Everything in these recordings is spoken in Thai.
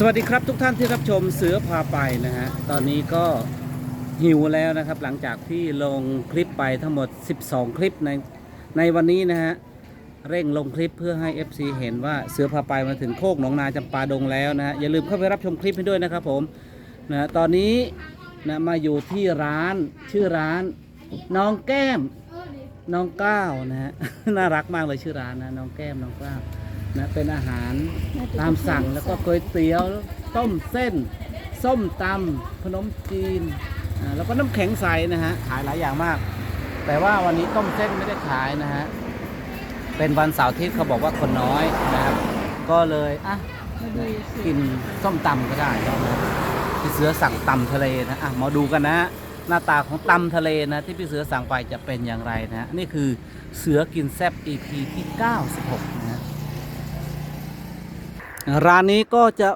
สวัสดีครับทุกท่านที่รับชมเสือพาไปนะฮะ ตอนนี้ก็หิวแล้วนะครับ หลังจากที่ลงคลิปไปทั้งหมด 12 คลิปในในวันนี้นะฮะ เร่งลงคลิปเพื่อให้ FC เห็นว่าเสือพาไปมาถึงโคกหนองนาจำปาดงแล้วนะฮะ อย่าลืมเข้าไปรับชมคลิปให้ด้วยนะครับผมนะตอนนี้นะมาอยู่ที่ร้านชื่อร้าน น้องแก้มน้องก้าวนะฮะ น่ารักมากเลยชื่อร้านนะน้องแก้มน้องก้าว นะเป็นอาหารตามสั่งแล้วก็ก๋วยเตี๋ยว ต้มเส้น ส้มตำขนมจีนอ่าแล้วก็น้ำแข็งใสนะฮะขายหลายอย่างมาก แต่ว่าวันนี้ต้มเส้นไม่ได้ขายนะฮะเป็นวันเสาร์อาทิตย์เขาบอกว่าคนน้อยนะครับ ก็เลยอะกินส้มตำก็ได้นะพี่เสือสั่งตำทะเลนะอะมาดูกันนะฮะหน้าตาของตำทะเลนะที่พี่เสือสั่งไปจะเป็นอย่างไรนะฮะนี่คือเสือกินแซบ EP ที่ 96นะฮะ ร้านนี้ก็จะ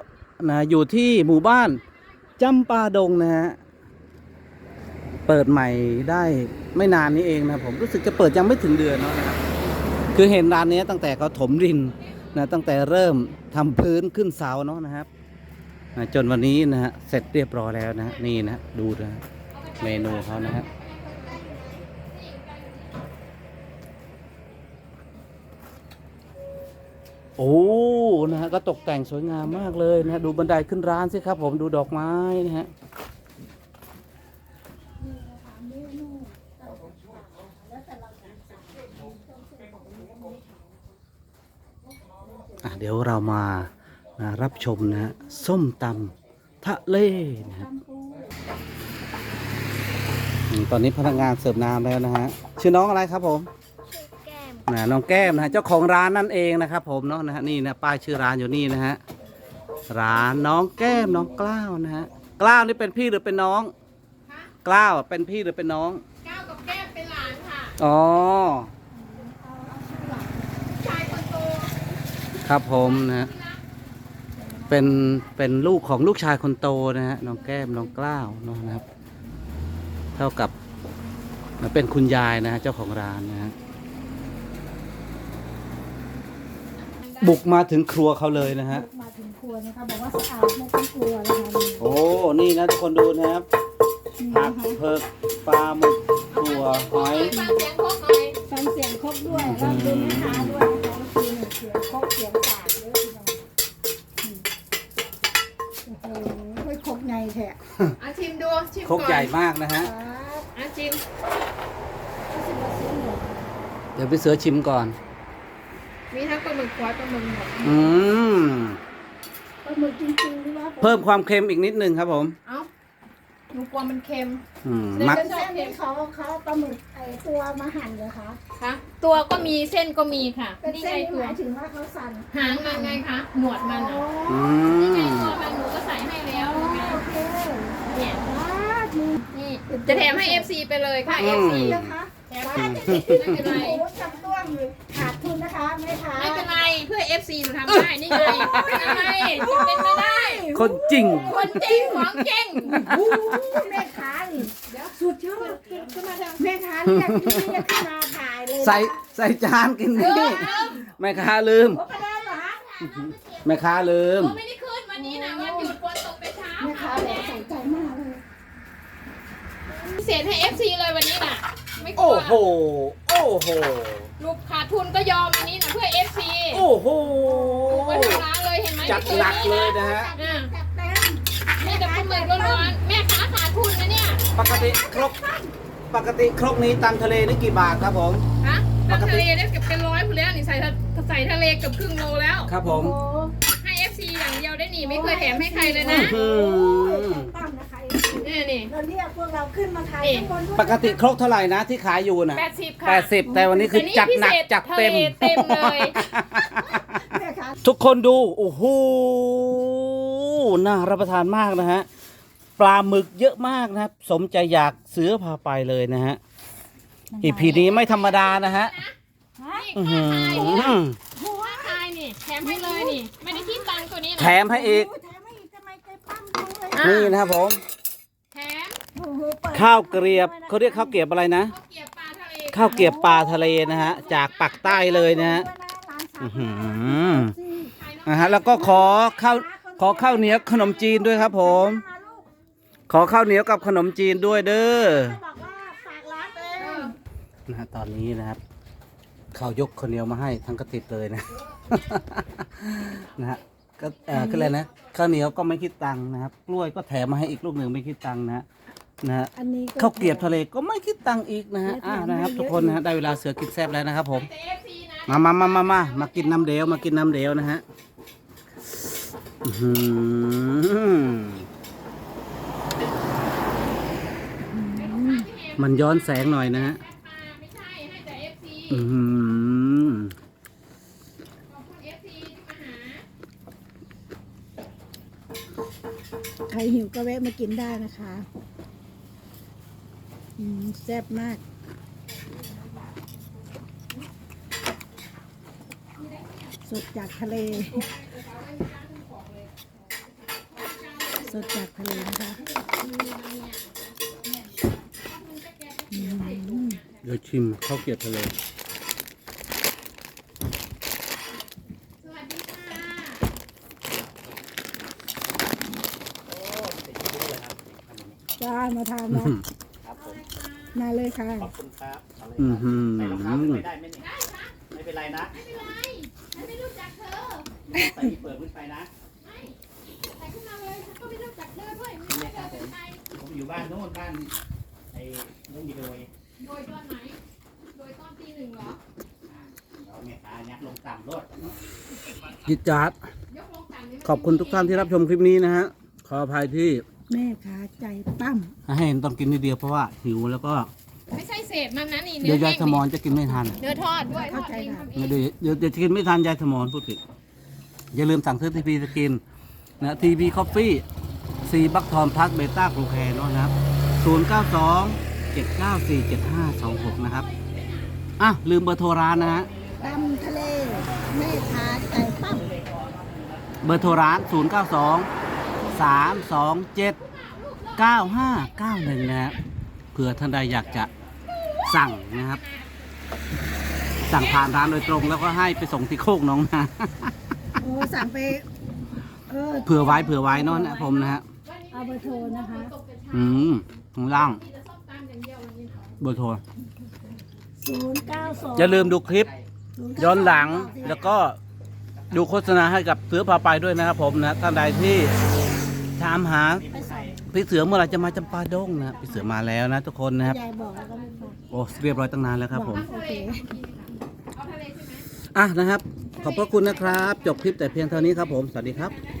นะอยู่ที่หมู่บ้านจำปาดงนะฮะเปิดใหม่ได้ไม่นานนี้เองนะผมรู้สึกจะเปิดยังไม่ถึงเดือนเนาะนะครับคือเห็นร้านนี้ตั้งแต่เขาถมดินนะตั้งแต่เริ่มทำพื้นขึ้นเสาเนาะนะครับนะจนวันนี้นะฮะเสร็จเรียบร้อยแล้วนะฮะนี่นะดูนะเมนูเขานะฮะ โอ้นะฮะก็ตกแต่งสวยงามมากเลยนะฮะดูบันไดขึ้นร้านสิครับ ผมดูดอกไม้นะฮะอะเดี๋ยวเรามานะรับชมนะฮะส้มตำทะเลนะครับตอนนี้พนักงานเสิร์ฟน้ำแล้วนะฮะชื่อน้องอะไรครับผม นะน้องแก้มนะฮะเจ้าของร้านนั่นเองนะครับ ผมเนาะนะฮะนี่นะป้ายชื่อร้านอยู่นี่นะฮะร้านน้องแก้มน้องกล้าวนะฮะกล้าวนี่เป็นพี่หรือเป็นน้องกล้าวเป็นพี่หรือเป็นน้อง ก้าวกับแก้มเป็นหลานค่ะอ๋อชายคนโตครับผมนะฮะเป็นเป็นลูกของลูกชายคนโตนะฮะน้องแก้มน้องกล้าวเนาะนะครับ เท่ากับเป็นคุณยายนะฮะเจ้าของร้านนะฮะ บุกมาถึงครัวเขาเลยนะฮะ มาถึงครัวนะคะบอกว่าสะอาดไม่ต้องกลัวนะคะโอ้ นี่นะทุกคนดูนะครับนี่ผักนะคะเพิกปลาหมึกถั่วหอย ฟังเสียงพวกหน่อยฟังเสียงครกด้วยแล้วดูแม่ค้าด้วยนะคะก็คือเสียงครกเสียงสากเยอะทีเดียวอืมโอ้โหเฮ้ยครกไงแท้อะชิมดู ชิมครกก่อนใหญ่มากนะฮะ ครับอะชิมสิบเปอร์เซ็นต์เหรอเดี๋ยวไปเสือชิมก่อน มีทั้งปลาหมึกควายปลาหมึกหมดอืมปลาหมึกจริงๆหรือว่าเพิ่มความเค็มอีกนิดนึงครับผม เอ้าหนูกลัวมันเค็ม อืมเดี๋ยวมักจะเส้นนี้เขาเขาเอาปลาหมึกไอตัวมาหั่นเหรอคะคะตัวก็มีเส้นก็มีค่ะเป็นนี่เส้ไงนนี่ตัหวมายถึงว่าเขาสั่นหางมันไงคะหนวดมันอ๋ออะอืนี่ไงม ตัวมันหนูก็ใส่ให้แล้วโอเคเนี่ยว้าวมีนี่จะแถมให้ FC ไปเลยค่ะอืม FC นะคะ แถมให้ไม่เป็นไร โอ้โพื่อ FC หนูทำได้นี่ไงเป็นอะไรจะเป็นไม่ได้ คนจริง คนจริงของจริงโอ้โหแม่ค้านี่สุดยอดขึ้นมาเถอะแม่ค้าเรียกเรียกขึ้นมาถ่ายเลยใส่ใส่จานกินนี่แม่ค้าลืม โอ้กระดานเหรอฮะแม่ค้าลืมหนูไม่ได้ขึ้นวันนี้นะวันหยุดฝนตกไปเช้าแม่ค้าค่ะเนี่ยใส่ใจมากเลยพิเศษให้ FC เลยวันนี้น่ะ ไม่กลัโอ้วโห โอ้โหลูกขาดทุนก็ยอมวันนี้นะเพื่อ FC โอ้โหมาทำร้านเลยเห็นไหมจัดหนักเลยนะฮะ อะจัดเต็มนี่แต่ปลาหมึกร้อนๆแม่ค้าขาดทุนนะเนี่ยปกติครกปกติครกนี้ตำทะเลนี่กี่บาทครับผม ฮะทำทะเลได้เกือบเป็นร้อยคนแล้วนี่ใส่ทะใส่ทะเลเกือบครึ่งโลแล้ว ครับผมโอ้โหให้ FC อย่างเดียวได้หนีไม่เคยแถมให้ใครเลยนะ อืมตั้มนะคะ นี่นี่ เราเรียกพวกเราขึ้นมาถ่ายข้างบนด้วยปกติครกเท่าไหร่นะที่ขายอยู่น่ะแปดสิบค่ะ แปดสิบแต่วันนี้คือจัดหนักจัดเต็มทะเลเต็มเลยแม่ค้าทุกคนดู โอ้โห น่ารับประทานมากนะฮะ ปลาหมึกเยอะมากนะครับ สมใจอยากเสือพาไปเลยนะฮะ อีพีนี้ไม่ธรรมดานะฮะนี่อื้อค่าหืทายอค่าทายนี่แถมให้เลยนี่ ไม่ได้คิดตังค์ตัวนี้แถนะมให้อีกโอ้แถมไม่อีกทำไมใจปั้มจังเลยอะนี่นะครับผม แถม โอ้โหเปิด ข้าวเกรียบเขาเรียกข้าวเกรียบอะไรนะข้าวเกรียบปลาทะเลข้าวเกรียบปลาทะเลนะฮะ จากปักใต้เลยนะฮะร้านสาวอื้อหือสินะฮะแล้วก็ขอข้าวขอข้าวเหนียวขนมจีนด้วยครับผมมาลูกขอข้าวเหนียวกับขนมจีนด้วยเด้อบอกว่าฝากร้านเองนะฮะตอนนี้นะครับเขายกข้าวเหนียวมาให้ทั้งกระติบเลยนะ นะฮะก็เออคืออะไรนะข้าวเหนียวก็ไม่คิดตังค์นะครับ กล้วยก็แถมมาให้อีกลูกหนึ่งไม่คิดตังค์นะฮะ นะฮะอันนี้ข้าวเกรียบทะเลก็ไม่คิดตังค์อีกนะฮะอ่านะครับ ทุกคนนะฮะได้เวลาเสือกินแซ่บแล้วนะครับผมแต่เอฟซีนะมามามามามามากินน้ำเดยวมากินน้ำเดยวนะฮะอื้อหือมันย้อนแสงหน่อยนะฮะไม่ใช่ให้แต่เอฟซีอือหือขอบคุณเอฟซีที่มาหาใครหิวก็แวะมากินได้นะคะอืม แซ่บมาก สดจากทะเล สดจากทะเลนะคะอืมเดี๋ยวชิมข้าวเกรียบทะเลสวัสดีค่ะจ้ามาทานเนาะ มาเลยค่ะ ขอบคุณครับเอาเลยอือครับหือ ใส่รองเท้าขึ้นไปได้ไหมเนี่ยไม่เป็นไรนะไม่เป็นไรฉันไม่รู้จักเธอใส่เปิดขึ้นไปนะไม่ใส่ขึ้นมาเลยฉันก็ไม่รู้จักเธอด้วยไม่รู้เธอเป็นใครผมอยู่บ้านโน่นบ้านไอ้ลุงมีโดยโดยตอนไหน โดยตอนตีหนึ่งเหรอ เราเมตตายักลงต่ำรถจิตจัดยกลงต่ำนี่ไม่ขอบคุณทุกท่านที่รับชมคลิปนี้นะฮะ ขออภัยที่ แม่ขาใจปั้มให้เห็นตอนกินนิดเดียวเพราะว่าหิวแล้วก็ไม่ใช่เศษมันนะนี่เดี๋เนื้ยวยายแห้งสมอนจะกินไม่ทันเนื้อทอดด้วยทอดเองทำเองเดี๋ยวเดี๋ยวเดี๋ยวจะกินไม่ทันยายสมอนพูดผิดอย่าลืมสั่งซื้อทีพีสกินนะทีพีคอฟฟี่ซีบัคทอมพัสเบต้ากลูแคนนะครับศูนย์เก้าสองเจ็ดเก้าสี่เจ็ดห้าสองหกนะครับอะลืมเบอร์โทรร้านนะฮะ ตำทะเล แม่ขาใจปั้มเบอร์โทรร้าน 0 9 2 3 2 7 9 5 9 1 นะครับเผื่อท่านใดอยากจะสั่งนะครับ สั่งผ่านร้านโดยตรงแล้วก็ให้ไปส่งที่โคกน้องนาโอ้สั่งไปเออเผื่อไว้เผื่อไว้เนอะนะผมนะฮะเอาเบอร์โทรนะคะอืมข้างล่างมีแต่ส้มตำอย่างเดียววันนี้เบอร์โทร0 9 2อย่าลืมดูคลิป ย้อนหลังแล้วก็ดูโฆษณาให้กับเสือพาไปด้วยนะครับผมนะท่านใดที่ ถามหาไปใส่พี่เสือเมื่อไหรจะมาจำปาดงนะพี่เสือมาแล้วนะทุกคนนะครับ ยายบอกแล้วก็ไม่ฟังโอ้เรียบร้อยตั้งนานแล้วครับผม โอเคเอาทะเลใช่ไหมอะนะครับ ขอบพระคุณนะครับ จบคลิปแต่เพียงเท่านี้ครับผม สวัสดีครับไ